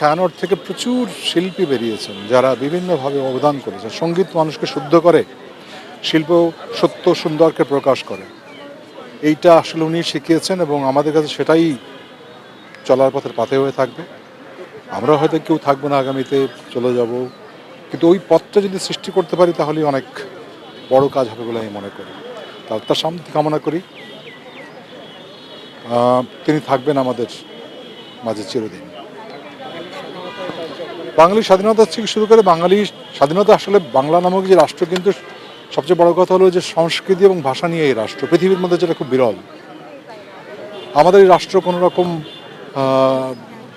ছায়ানট থেকে প্রচুর শিল্পী বেরিয়েছেন, যারা বিভিন্নভাবে অবদান করেছেন। সংগীত মানুষকে শুদ্ধ করে, শিল্প সত্য সুন্দরকে প্রকাশ করে। এইটা আসলে উনি শিখিয়েছেন এবং আমাদের কাছে সেটাই চলার পথের পাথে হয়ে থাকবে। আমরা হয়তো কেউ থাকব না আগামীতে, চলে যাব। কিন্তু ওই পথটা যদি সৃষ্টি করতে পারি, তাহলেই অনেক বড় কাজ হবে বলে আমি মনে করি। তার তার শান্তি কামনা করি? তিনি থাকবেন আমাদের মাঝে চিরদিন। বাঙালি স্বাধীনতা থেকে শুরু করে বাঙালি স্বাধীনতা আসলে বাংলা নামক যে রাষ্ট্র কিন্তু সবচেয়ে বড় কথা হলো যে সংস্কৃতি এবং ভাষা নিয়ে এই রাষ্ট্র। পৃথিবীর মধ্যে যেটা খুব বিরল। আমাদের এই রাষ্ট্র কোনো রকম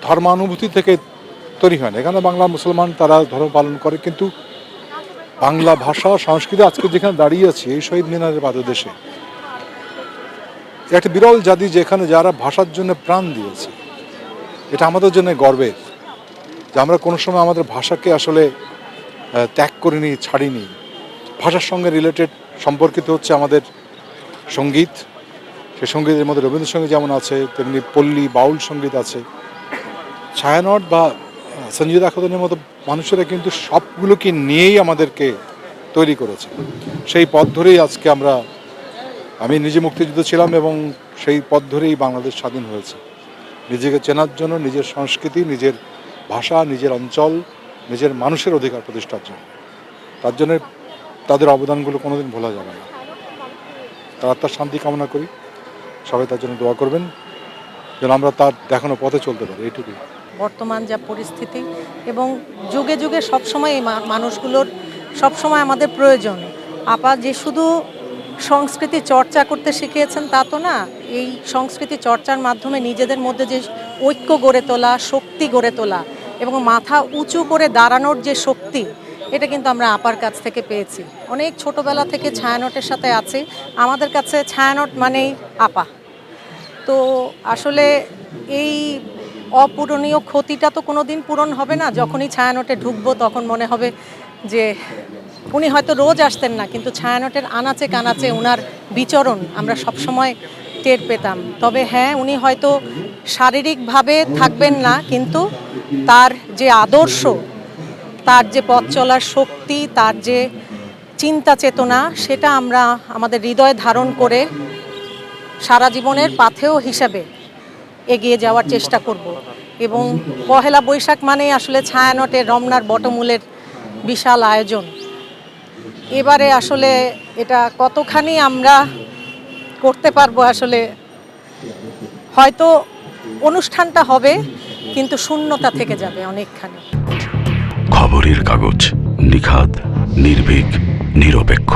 ধর্মানুভূতি থেকে তৈরি হয় না। এখানে বাংলা মুসলমান তারা ধর্ম পালন করে, কিন্তু বাংলা ভাষা, সংস্কৃতি আজকে যেখানে দাঁড়িয়ে আছে, এই শহীদ মিনারের পাদদেশে, একটা বিরল জাতি যেখানে যারা ভাষার জন্য প্রাণ দিয়েছে। এটা আমাদের জন্য গর্বের। যে আমরা কোনো সময় আমাদের ভাষাকে আসলে ত্যাগ করিনি ছাড়িনি। ভাষার সঙ্গে রিলেটেড সম্পর্কিত হচ্ছে আমাদের সংগীত। সে সঙ্গীতের মধ্যে রবীন্দ্রসঙ্গীত যেমন আছে তেমনি পল্লী বাউল সংগীত আছে। ছায়ানট বা আহ, সঞ্জীব আখতনের মতো মানুষেরা কিন্তু সবগুলোকে নিয়েই আমাদেরকে তৈরি করেছে। সেই পথ ধরেই আজকে আমরা আমি নিজে মুক্তিযুদ্ধ ছিলাম এবং সেই পথ ধরেই বাংলাদেশ স্বাধীন হয়েছে। নিজেকে চেনার জন্য নিজের সংস্কৃতি নিজের ভাষা নিজের অঞ্চল, নিজের মানুষের অধিকার প্রতিষ্ঠার জন্য। তার জন্য তাদের অবদানগুলো কোনোদিন ভোলা যাবে না। তার আত্মার শান্তি কামনা করি। সবাই তার জন্য দোয়া করবেন। যেন আমরা তার দেখানো পথে চলতে পারি, এইটুকুই। বর্তমান যা পরিস্থিতি এবং যুগে যুগে সবসময় এই মানুষগুলোর সবসময় আমাদের প্রয়োজন। আপা যে শুধু সংস্কৃতি চর্চা করতে শিখিয়েছেন তা তো না। এই সংস্কৃতি চর্চার মাধ্যমে নিজেদের মধ্যে যে ঐক্য গড়ে তোলা, শক্তি গড়ে তোলা এবং মাথা উঁচু করে দাঁড়ানোর যে শক্তি, এটা কিন্তু আমরা আপার কাছ থেকে পেয়েছি। অনেক ছোটবেলা থেকে ছায়ানটের সাথে আছি। আমাদের কাছে ছায়ানট মানেই আপা। তো আসলে এই অপূরণীয় ক্ষতিটা তো কোনো দিন পূরণ হবে না। যখনই ছায়ানটে ঢুকবো তখন মনে হবে যে উনি হয়তো রোজ আসতেন না, কিন্তু ছায়ানটের আনাচে কানাচে ওনার বিচরণ আমরা সবসময় টের পেতাম। তবে হ্যাঁ উনি হয়তো শারীরিকভাবে থাকবেন না, কিন্তু তার যে আদর্শ, তার যে পথ চলার শক্তি, তার যে চিন্তা চেতনা, সেটা আমরা আমাদের হৃদয় ধারণ করে সারা জীবনের পাথেয় হিসাবে এগিয়ে যাওয়ার চেষ্টা করব। এবং পহেলা বৈশাখ মানেই আসলে ছায়ানটের রমনার বটমূলের বিশাল আয়োজন। এবারে আসলে এটা কতখানি আমরা করতে পারব আসলে? হয়তো অনুষ্ঠানটা হবে, কিন্তু শূন্যতা থেকে যাবে অনেকখানি। খবরের কাগজ, নিখাদ, নির্ভীক, নিরপেক্ষ।